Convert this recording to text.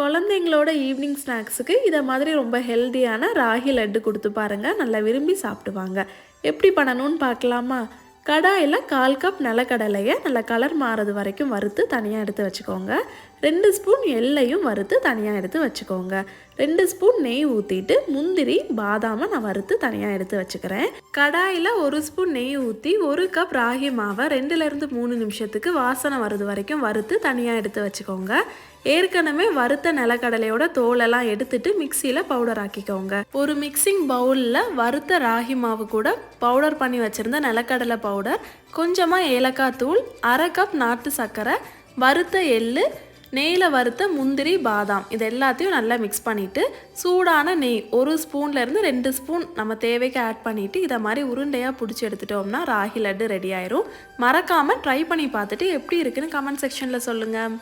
குழந்தைங்களோட ஈவினிங் ஸ்நாக்ஸுக்கு இதை மாதிரி ரொம்ப ஹெல்த்தியான ராகி லட்டு கொடுத்து பாருங்கள் நல்லா விரும்பி சாப்பிடுவாங்க. எப்படி பண்ணணும்னு பார்க்கலாமா? கடாயில் கால் கப் நிலக்கடலையை நல்லா கலர் மாறது வரைக்கும் வறுத்து தனியாக எடுத்து வச்சுக்கோங்க. ரெண்டு ஸ்பூன் எள்ளையும் வறுத்து தனியாக எடுத்து வச்சுக்கோங்க. ரெண்டு ஸ்பூன் நெய் ஊற்றிட்டு முந்திரி பாதாமை நான் வறுத்து தனியாக எடுத்து வச்சுக்கிறேன். கடாயில் ஒரு ஸ்பூன் நெய் ஊற்றி ஒரு கப் ராகி மாவை ரெண்டுலேருந்து மூணு நிமிஷத்துக்கு வாசனை வர்றது வரைக்கும் வறுத்து தனியாக எடுத்து வச்சுக்கோங்க. ஏற்கனவே வறுத்த நிலக்கடலையோட தோலெல்லாம் எடுத்துட்டு மிக்சியில் பவுடர் ஆக்கிக்கோங்க. ஒரு மிக்சிங் பவுலில் வறுத்த ராகி மாவு கூட பவுடர் பண்ணி வச்சுருந்த நிலக்கடலை பவுடர் கொஞ்சமாக ஏலக்காய் தூள் அரை கப் நாட்டு சர்க்கரை வறுத்த எள்ளு நெய்யில் வறுத்த முந்திரி பாதாம். இது எல்லாத்தையும் நல்லா மிக்ஸ் பண்ணிவிட்டு சூடான நெய் ஒரு ஸ்பூன்லேருந்து ரெண்டு ஸ்பூன் நம்ம தேவைக்கு ஆட் பண்ணிவிட்டு இதை மாதிரி உருண்டையாக பிடிச்சி எடுத்துட்டோம்னா ராகி லட்டு ரெடி ஆயிரும். மறக்காமல் ட்ரை பண்ணி பார்த்துட்டு எப்படி இருக்குன்னு கமெண்ட் செக்ஷனில் சொல்லுங்கள்